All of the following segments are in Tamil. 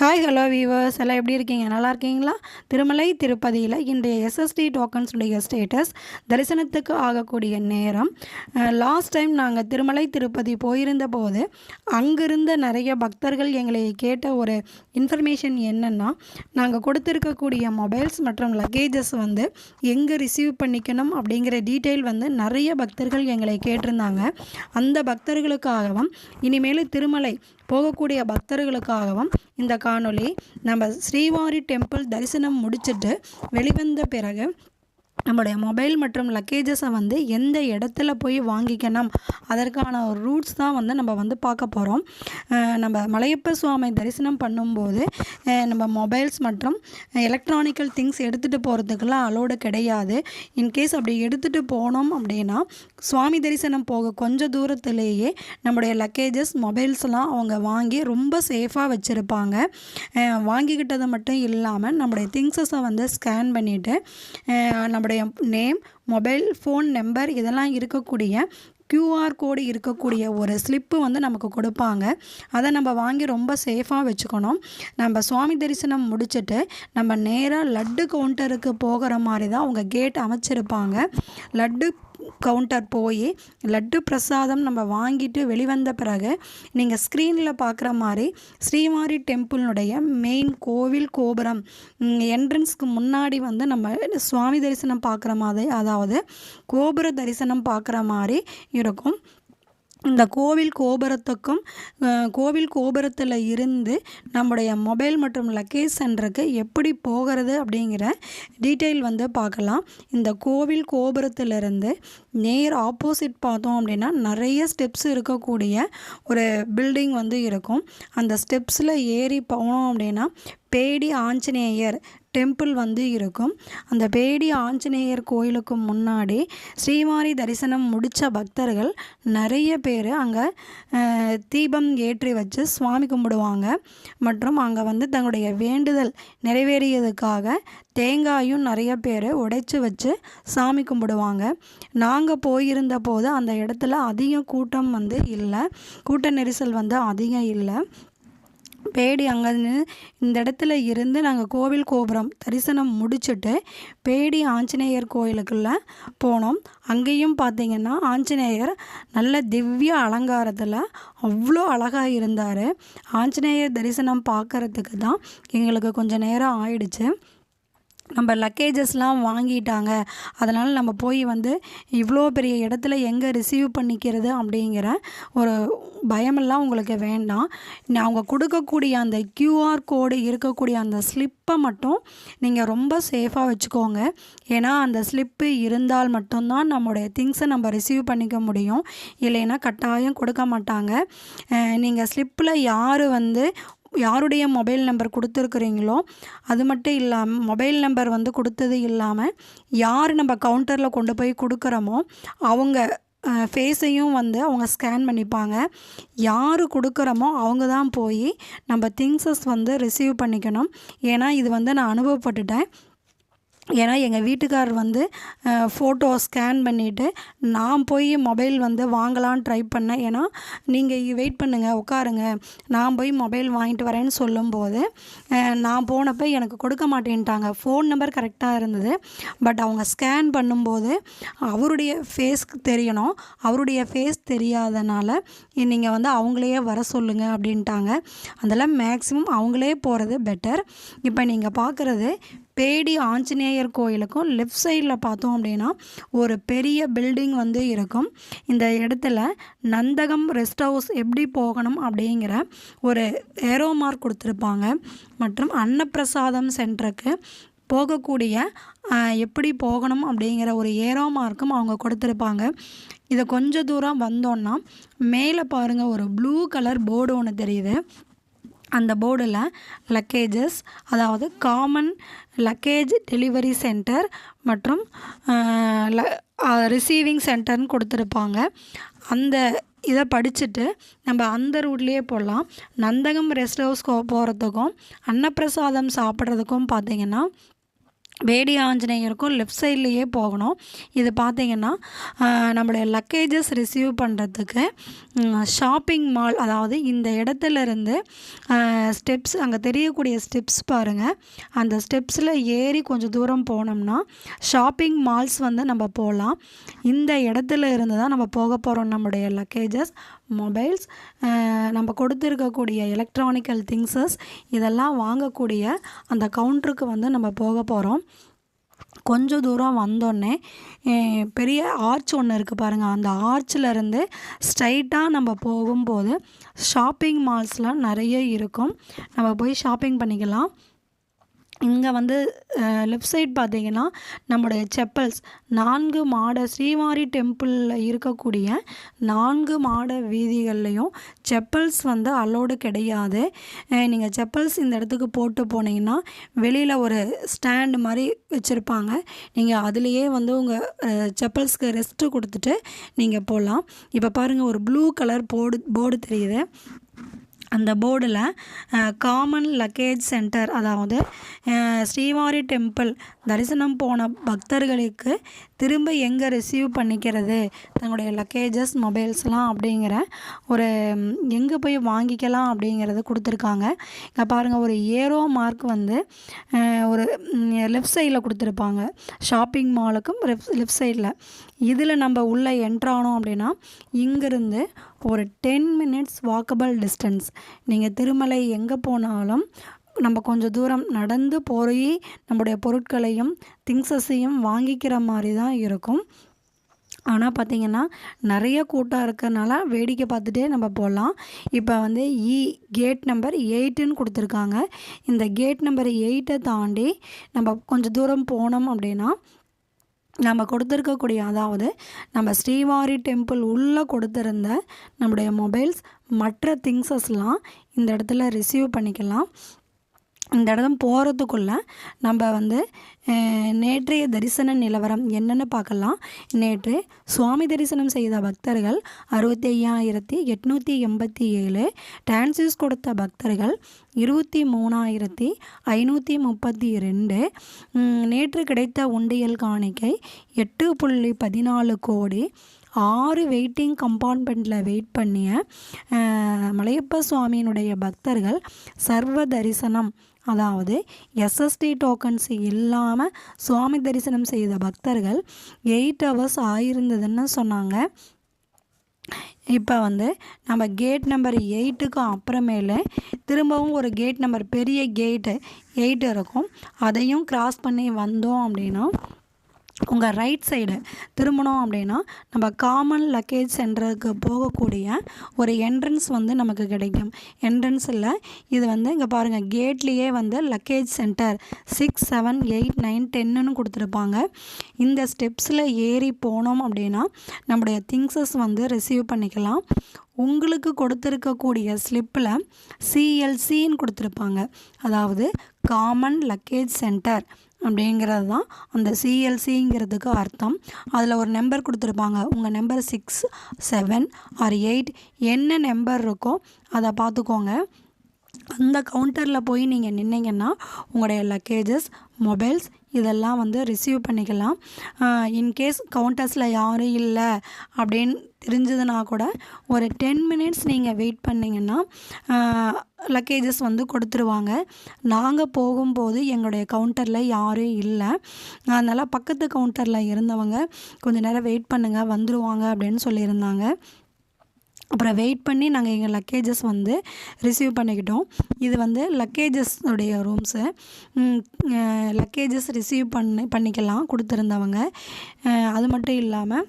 ஹாய் ஹலோ வீவர்ஸ் எல்லாம் எப்படி இருக்கீங்க? நல்லா இருக்கீங்களா? திருமலை திருப்பதியில் இன்றைய எஸ்எஸ்டி டோக்கன்ஸுடைய ஸ்டேட்டஸ் தரிசனத்துக்கு ஆகக்கூடிய நேரம். லாஸ்ட் டைம் நாங்கள் திருமலை திருப்பதி போயிருந்த போது அங்கிருந்த நிறைய பக்தர்கள் எங்களை கேட்ட ஒரு இன்ஃபர்மேஷன் என்னென்னா நாங்கள் கொடுத்துருக்கக்கூடிய மொபைல்ஸ் மற்றும் லக்கேஜஸ் வந்து எங்கே ரிசீவ் பண்ணிக்கணும் அப்படிங்கிற டீட்டெயில் வந்து நிறைய பக்தர்கள் எங்களை கேட்டிருந்தாங்க. அந்த பக்தர்களுக்காகவும் இனிமேல் திருமலை போகக்கூடிய பக்தர்களுக்காகவும் இந்த காணொளி நம்ம ஸ்ரீவாரி டெம்பிள் தரிசனம் முடிச்சுட்டு வெளிவந்த பிறகு நம்முடைய மொபைல் மற்றும் லக்கேஜஸை வந்து எந்த இடத்துல போய் வாங்கிக்கணும்? அதற்கான ஒரு ரூட்ஸ் தான் வந்து நம்ம வந்து பார்க்க போகிறோம் நம்ம மலையப்ப சுவாமி தரிசனம் பண்ணும்போது நம்ம மொபைல்ஸ் மற்றும் எலக்ட்ரானிக்கல் திங்ஸ் எடுத்துகிட்டு போகிறதுக்கெல்லாம் அலோடு கிடையாது. இன்கேஸ் அப்படி எடுத்துகிட்டு போனோம் அப்படின்னா சுவாமி தரிசனம் போக கொஞ்சம் தூரத்துலேயே நம்முடைய லக்கேஜஸ் மொபைல்ஸ்லாம் அவங்க வாங்கி ரொம்ப சேஃபாக வச்சுருப்பாங்க. வாங்கிக்கிட்டது மட்டும் இல்லாமல் நம்முடைய திங்ஸஸை வந்து ஸ்கேன் பண்ணிவிட்டு நம்முடைய நேம் மொபைல் ஃபோன் நம்பர் இதெல்லாம் இருக்கக்கூடிய க்யூஆர் கோடு இருக்கக்கூடிய ஒரு ஸ்லிப்பு வந்து நமக்கு கொடுப்பாங்க. அதை நம்ம வாங்கி ரொம்ப சேஃபாக வச்சுக்கணும். நம்ம சுவாமி தரிசனம் முடிச்சுட்டு நம்ம நேராக லட்டு கவுண்டருக்கு போகிற மாதிரி தான் அவங்க கேட் அமைச்சிருப்பாங்க. லட்டு கவுண்டர் போய் லட்டு பிரசாதம் நம்ம வாங்கிட்டு வெளிவந்த பிறகு நீங்கள் ஸ்க்ரீனில் பார்க்குற மாதிரி ஸ்ரீமாரி டெம்பிளினுடைய மெயின் கோவில் கோபுரம் என்ட்ரன்ஸ்க்கு முன்னாடி வந்து நம்ம சுவாமி தரிசனம் பார்க்குற மாதிரி அதாவது கோபுர தரிசனம் பார்க்குற மாதிரி இருக்கும். இந்த கோவில் கோபுரத்துக்கும் கோவில் கோபுரத்தில் இருந்து நம்முடைய மொபைல் மற்றும் லக்கேஜ் சென்டருக்கு எப்படி போகிறது அப்படிங்கிற டீட்டெயில் வந்து பார்க்கலாம். இந்த கோவில் கோபுரத்திலிருந்து நேர் ஆப்போசிட் பார்த்தோம் அப்படின்னா நிறைய ஸ்டெப்ஸ் இருக்கக்கூடிய ஒரு பில்டிங் வந்து இருக்கும். அந்த ஸ்டெப்ஸில் ஏறி போனோம் அப்படின்னா பேடி ஆஞ்சநேயர் டெம்பிள் வந்து இருக்கும். அந்த பேடி ஆஞ்சநேயர் கோயிலுக்கு முன்னாடி ஸ்ரீமாரி தரிசனம் முடித்த பக்தர்கள் நிறைய பேர் அங்கே தீபம் ஏற்றி வச்சு சுவாமி கும்பிடுவாங்க. மற்றும் அங்கே வந்து தங்களுடைய வேண்டுதல் நிறைவேறியதுக்காக தேங்காயும் நிறைய பேர் உடைச்சி வச்சு சாமி கும்பிடுவாங்க. நாங்கள் போயிருந்த போது அந்த இடத்துல அதிக கூட்டம் வந்து இல்லை. கூட்ட நெரிசல் வந்து அதிகம் இல்லை. பேடி அங்கே இந்த இடத்துல இருந்து நாங்கள் கோவில் கோபுரம் தரிசனம் முடிச்சுட்டு பேடி ஆஞ்சநேயர் கோயிலுக்குள்ளே போனோம். அங்கேயும் பார்த்தீங்கன்னா ஆஞ்சநேயர் நல்ல திவ்ய அலங்காரத்தில் அவ்வளோ அழகாக இருந்தார். ஆஞ்சநேயர் தரிசனம் பார்க்கறதுக்கு தான் எங்களுக்கு கொஞ்சம் நேரம் ஆயிடுச்சு. நம்ம லக்கேஜஸ்லாம் வாங்கிட்டாங்க. அதனால் நம்ம போய் வந்து இவ்வளோ பெரிய இடத்துல எங்கே ரிசீவ் பண்ணிக்கிறது அப்படிங்கிற ஒரு பயமெல்லாம் உங்களுக்கு வேண்டாம். அவங்க கொடுக்கக்கூடிய அந்த கியூஆர் கோடு இருக்கக்கூடிய அந்த ஸ்லிப்பை மட்டும் நீங்கள் ரொம்ப சேஃபாக வச்சுக்கோங்க. ஏன்னா அந்த ஸ்லிப்பு இருந்தால் மட்டும்தான் நம்மளுடைய திங்ஸை நம்ம ரிசீவ் பண்ணிக்க முடியும். இல்லைன்னா கட்டாயம் கொடுக்க மாட்டாங்க. நீங்கள் ஸ்லிப்பில் யார் வந்து யாருடைய மொபைல் நம்பர் கொடுத்துருக்குறீங்களோ அது மட்டும் இல்லாமல் மொபைல் நம்பர் வந்து கொடுத்தது இல்லாமல் யார் நம்ம கவுண்டரில் கொண்டு போய் கொடுக்குறோமோ அவங்க ஃபேஸையும் வந்து அவங்க ஸ்கேன் பண்ணிப்பாங்க. யார் கொடுக்குறோமோ அவங்க தான் போய் நம்ம திங்ஸஸ் வந்து ரிசீவ் பண்ணிக்கணும். ஏன்னா இது வந்து நான் அனுபவப்பட்டுட்டேன். ஏன்னா எங்கள் வீட்டுக்கார் வந்து ஃபோட்டோ ஸ்கேன் பண்ணிவிட்டு நான் போய் மொபைல் வந்து வாங்கலான்னு ட்ரை பண்ணேன். ஏன்னா நீங்கள் வெயிட் பண்ணுங்கள் உட்காருங்க. நான் போய் மொபைல் வாங்கிட்டு வரேன்னு சொல்லும்போது நான் போனப்போ எனக்கு கொடுக்க மாட்டேன்ட்டாங்க. ஃபோன் நம்பர் கரெக்டாக இருந்தது. பட் அவங்க ஸ்கேன் பண்ணும்போது அவருடைய ஃபேஸ்க்கு தெரியணும். அவருடைய ஃபேஸ் தெரியாதனால நீங்கள் வந்து அவங்களையே வர சொல்லுங்கள் அப்படின்ட்டாங்க. அதெல்லாம் மேக்ஸிமம் அவங்களே போகிறது பெட்டர் இப்போ நீங்கள் பார்க்குறது பேடி ஆஞ்சநேயர் கோயிலுக்கும் லெஃப்ட் சைடில் பார்த்தோம் அப்படின்னா ஒரு பெரிய பில்டிங் வந்து இருக்கும். இந்த இடத்துல நந்தகம் ரெஸ்ட் ஹவுஸ் எப்படி போகணும் அப்படிங்கிற ஒரு ஏரோ மார்க் கொடுத்துருப்பாங்க. மற்றும் அன்னப்பிரசாதம் சென்டருக்கு போகக்கூடிய எப்படி போகணும் அப்படிங்கிற ஒரு ஏரோ மார்க்கும் அவங்க கொடுத்துருப்பாங்க. இதை கொஞ்ச தூரம் வந்தோன்னா மேலே பாருங்கள் ஒரு ப்ளூ கலர் போர்டு ஒன்று தெரியுது. அந்த போர்டில் லக்கேஜஸ் அதாவது காமன் லக்கேஜ் டெலிவரி சென்டர் மற்றும் ரிசீவிங் சென்டர்னு கொடுத்துருப்பாங்க. அந்த இதை படிச்சுட்டு நம்ம அந்த ரூட்லேயே போடலாம் நந்தகம் ரெஸ்ட் ஹவுஸ் போகிறதுக்கும் அன்னப்பிரசாதம் சாப்பிட்றதுக்கும் பார்த்தீங்கன்னா வேடி ஆஞ்சநேயருக்கும் லெஃப்ட் சைட்லேயே போகணும். இது பார்த்திங்கன்னா நம்மளுடைய லக்கேஜஸ் ரிசீவ் பண்ணுறதுக்கு ஷாப்பிங் மால் அதாவது இந்த இடத்துல இருந்து ஸ்டெப்ஸ் அங்கே தெரியக்கூடிய ஸ்டெப்ஸ் பாருங்கள் அந்த ஸ்டெப்ஸில் ஏறி கொஞ்சம் தூரம் போனோம்னா ஷாப்பிங் மால்ஸ் வந்து நம்ம போகலாம். இந்த இடத்துல இருந்து தான் நம்ம போக போகிறோம் நம்முடைய லக்கேஜஸ் மொபைல்ஸ் நம்ம கொடுத்துருக்கக்கூடிய எலக்ட்ரானிக்கல் திங்ஸஸ் இதெல்லாம் வாங்கக்கூடிய அந்த கவுண்டருக்கு வந்து நம்ம போக போகிறோம் கொஞ்சம் தூரம் வந்தோடனே பெரிய ஆர்ச் ஒன்று இருக்குது பாருங்கள் அந்த ஆர்ச்சிலருந்து ஸ்ட்ரைட்டாக நம்ம போகும்போது ஷாப்பிங் மால்ஸ்லாம் நிறைய இருக்கும். நம்ம போய் ஷாப்பிங் பண்ணிக்கலாம். இங்கே வந்து லெஃப்ட் சைட் பார்த்தீங்கன்னா நம்முடைய செப்பல்ஸ் நான்கு மாட ஸ்ரீமாரி டெம்பிளில் இருக்கக்கூடிய நான்கு மாட வீதிகள்லையும் செப்பல்ஸ் வந்து அலோடு கிடையாது. நீங்கள் செப்பல்ஸ் இந்த இடத்துக்கு போட்டு போனீங்கன்னா வெளியில் ஒரு ஸ்டாண்டு மாதிரி வச்சுருப்பாங்க. நீங்கள் அதுலேயே வந்து உங்கள் செப்பல்ஸ்க்கு ரெஸ்ட்டு கொடுத்துட்டு நீங்கள் போகலாம் இப்போ பாருங்கள் ஒரு ப்ளூ கலர் போர்டு போர்டு தெரியுது. அந்த போர்டில் காமன் லக்கேஜ் சென்டர் அதாவது ஸ்ரீவாரி டெம்பிள் தரிசனம் போன பக்தர்களுக்கு திரும்ப எங்கே ரிசீவ் பண்ணிக்கிறது? தங்களுடைய லக்கேஜஸ் மொபைல்ஸ்லாம் அப்படிங்கிற ஒரு எங்கே போய் வாங்கிக்கலாம் அப்படிங்கிறத கொடுத்துருக்காங்க. இங்கே பாருங்கள் ஒரு ஏரோ மார்க் வந்து ஒரு லெஃப்ட் சைடில் கொடுத்துருப்பாங்க. ஷாப்பிங் மாலுக்கும் லெஃப்ட் லெஃப்ட் சைடில் இதில் நம்ம உள்ளே என்ட்ரானோம் அப்படின்னா இங்கேருந்து ஒரு டென் மினிட்ஸ் வாக்கபிள் டிஸ்டன்ஸ் நீங்கள் திருமலை எங்கே போனாலும் நம்ம கொஞ்சம் தூரம் நடந்து போய் நம்முடைய பொருட்களையும் திங்ஸஸையும் வாங்கிக்கிற மாதிரி தான் இருக்கும். ஆனால் பார்த்தீங்கன்னா நிறைய கூட்டம் இருக்கிறனால வேடிக்கை பார்த்துட்டே நம்ம போகலாம் இப்போ வந்து e இ கேட் நம்பர் எயிட்டுன்னு கொடுத்துருக்காங்க. இந்த கேட் நம்பர் எயிட்டை தாண்டி நம்ம கொஞ்சம் தூரம் போனோம் அப்படின்னா நம்ம கொடுத்துருக்கக்கூடிய அதாவது நம்ம ஸ்ரீவாரி டெம்பிள் உள்ளே கொடுத்துருந்த நம்முடைய மொபைல்ஸ் மற்ற திங்ஸஸ்லாம் இந்த இடத்துல ரிசீவ் பண்ணிக்கலாம். இந்த இடம் போகிறதுக்குள்ள நம்ம வந்து நேற்றைய தரிசன நிலவரம் என்னென்னு பார்க்கலாம். நேற்று சுவாமி தரிசனம் செய்த பக்தர்கள் அறுபத்தி ஐயாயிரத்தி எட்நூற்றி எண்பத்தி ஏழு டான்சிஸ் கொடுத்த பக்தர்கள் இருபத்தி மூணாயிரத்தி ஐநூற்றி முப்பத்தி ரெண்டு நேற்று கிடைத்த உண்டியல் காணிக்கை எட்டு புள்ளி பதினாலு கோடி ஆறு வெயிட்டிங் கம்பார்ட்மெண்ட்டில் வெயிட் பண்ணிய மலையப்ப சுவாமியினுடைய பக்தர்கள் சர்வ தரிசனம் அதாவது எஸ்எஸ்டி டோக்கன்ஸ் இல்லாமல் சுவாமி தரிசனம் செய்த பக்தர்கள் எயிட் ஹவர்ஸ் ஆயிருந்ததுன்னு சொன்னாங்க. இப்போ வந்து நம்ம கேட் நம்பர் எயிட்டுக்கு அப்புறமேல திரும்பவும் ஒரு கேட் நம்பர் பெரிய கேட்டு எயிட் இருக்கும். அதையும் கிராஸ் பண்ணி வந்தோம் அப்படின்னா உங்கள் ரைட் சைடு திரும்பணும் அப்படின்னா நம்ம காமன் லக்கேஜ் சென்டருக்கு போகக்கூடிய ஒரு என்ட்ரன்ஸ் வந்து நமக்கு கிடைக்கும். என்ட்ரன்ஸில் இது வந்து இங்கே பாருங்கள் கேட்லேயே வந்து luggage centre six seven eight nine டென்னுன்னு கொடுத்துருப்பாங்க. இந்த ஸ்டெப்ஸில் ஏறி போனோம் அப்படின்னா நம்முடைய திங்ஸஸ் வந்து ரிசீவ் பண்ணிக்கலாம். உங்களுக்கு கொடுத்துருக்கக்கூடிய ஸ்லிப்பில் சிஎல்சின்னு கொடுத்துருப்பாங்க. அதாவது காமன் லக்கேஜ் சென்டர் அப்படிங்கிறது தான் அந்த சிஎல்சிங்கிறதுக்கு அர்த்தம். அதில் ஒரு நம்பர் கொடுத்துருப்பாங்க. உங்கள் number six seven or eight என்ன நம்பர் இருக்கோ அதை பார்த்துக்கோங்க. அந்த கவுண்டரில் போய் நீங்கள் நின்னீங்கன்னா உங்களுடைய லக்கேஜஸ் மொபைல்ஸ் இதெல்லாம் வந்து ரிசீவ் பண்ணிக்கலாம். இன்கேஸ் கவுண்டர்ஸில் யாரும் இல்லை அப்படின்னு தெரிஞ்சதுன்னா கூட ஒரு டென் மினிட்ஸ் நீங்கள் வெயிட் பண்ணிங்கன்னா லக்கேஜஸ் வந்து கொடுத்துருவாங்க. நாங்கள் போகும்போது எங்களுடைய கவுண்டரில் யாரும் இல்லை. அதனால் பக்கத்து கவுண்டரில் இருந்தவங்க கொஞ்ச நேரம் வெயிட் பண்ணுங்கள் வந்துடுவாங்க அப்படின்னு சொல்லியிருந்தாங்க. அப்புறம் வெயிட் பண்ணி நாங்கள் எங்கள் லக்கேஜஸ் வந்து ரிசீவ் பண்ணிக்கிட்டோம். இது வந்து லக்கேஜஸ் உடைய ரூம்ஸு லக்கேஜஸ் ரிசீவ் பண்ணி பண்ணிக்கலாம் கொடுத்துருந்தவங்க. அது மட்டும் இல்லாமல்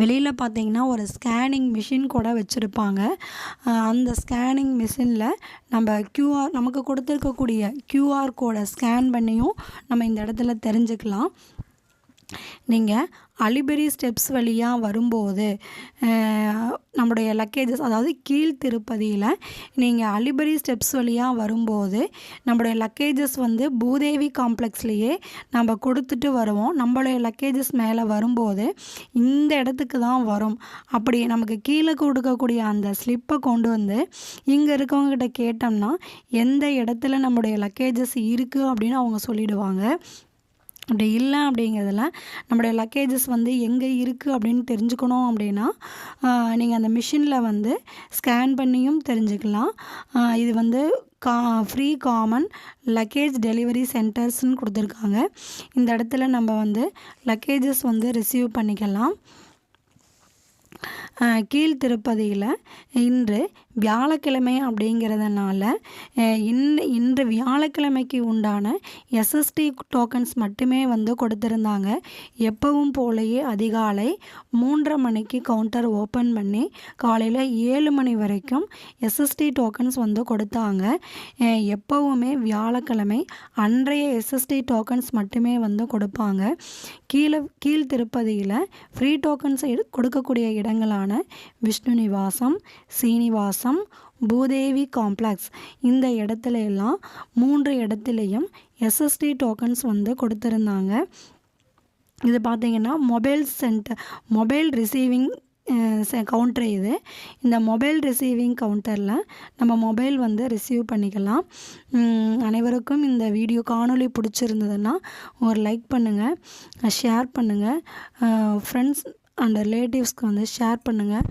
வெளியில் பார்த்தீங்கன்னா ஒரு ஸ்கேனிங் மிஷின் கூட வச்சுருப்பாங்க. அந்த ஸ்கேனிங் மிஷினில் நம்ம க்யூஆர் நமக்கு கொடுத்துருக்கக்கூடிய க்யூஆர் கோடை ஸ்கேன் பண்ணியும் நம்ம இந்த இடத்துல தெரிஞ்சுக்கலாம். நீங்கள் அலிபெரி ஸ்டெப்ஸ் வழியாக வரும்போது நம்முடைய லக்கேஜஸ் அதாவது கீழ் திருப்பதியில் நீங்கள் அலிபெரி ஸ்டெப்ஸ் வழியாக வரும்போது நம்முடைய லக்கேஜஸ் வந்து பூதேவி காம்ப்ளெக்ஸ்லேயே நம்ம கொடுத்துட்டு வருவோம். நம்மளுடைய லக்கேஜஸ் மேலே வரும்போது இந்த இடத்துக்கு தான் வரும். அப்படி நமக்கு கீழே கொடுக்கக்கூடிய அந்த ஸ்லிப்பை கொண்டு வந்து இங்கே இருக்கவங்ககிட்ட கேட்டோம்னா எந்த இடத்துல நம்முடைய லக்கேஜஸ் இருக்குது அப்படின்னு அவங்க சொல்லிடுவாங்க. அப்படி இல்லை அப்படிங்கிறதுல நம்மளுடைய லக்கேஜஸ் வந்து எங்கே இருக்குது அப்படின்னு தெரிஞ்சுக்கணும் அப்படின்னா நீங்கள் அந்த மிஷினில் வந்து ஸ்கேன் பண்ணியும் தெரிஞ்சுக்கலாம். இது வந்து கா ஃப்ரீ காமன் லக்கேஜ் டெலிவரி சென்டர்ஸ்னு கொடுத்துருக்காங்க. இந்த இடத்துல நம்ம வந்து லக்கேஜஸ் வந்து ரிசீவ் பண்ணிக்கலாம். கீழ் திருப்பதியில் இன்று வியாழக்கிழமை அப்படிங்கிறதுனால இன் இன்று இன்று வியாழக்கிழமைக்கு உண்டான எஸ்எஸ்டி டோக்கன்ஸ் மட்டுமே வந்து கொடுத்துருந்தாங்க. எப்பவும் போலயே அதிகாலை மூன்றரை மணிக்கு கவுண்டர் ஓப்பன் பண்ணி காலையில் ஏழு மணி வரைக்கும் எஸ்எஸ்டி டோக்கன்ஸ் வந்து கொடுத்தாங்க. எப்பவுமே எப்போவுமே வியாழக்கிழமை அன்றைய எஸ்எஸ்டி டோக்கன்ஸ் மட்டுமே வந்து கொடுப்பாங்க. கீழே கீழ் திருப்பதியில் ஃப்ரீ டோக்கன்ஸ் கொடுக்கக்கூடிய இடங்களான விஷ்ணு நிவாசம் சீனிவாசம் பூதேவி காம்ப்ளெக்ஸ் இந்த இடத்துல எல்லாம் மூன்று இடத்துலையும் எஸ்எஸ்டி டோக்கன்ஸ் வந்து கொடுத்துருந்தாங்க. இது பார்த்தீங்கன்னா mobile centre mobile receiving counter இது. இந்த மொபைல் ரிசீவிங் கவுண்டரில் நம்ம மொபைல் வந்து ரிசீவ் பண்ணிக்கலாம். அனைவருக்கும் இந்த வீடியோ காணொலி பிடிச்சிருந்ததுன்னா ஒரு லைக் பண்ணுங்கள் ஷேர் பண்ணுங்கள் ஃப்ரெண்ட்ஸ் அண்ட் ரிலேட்டிவ்ஸ்க்கு வந்து ஷேர் பண்ணுங்கள்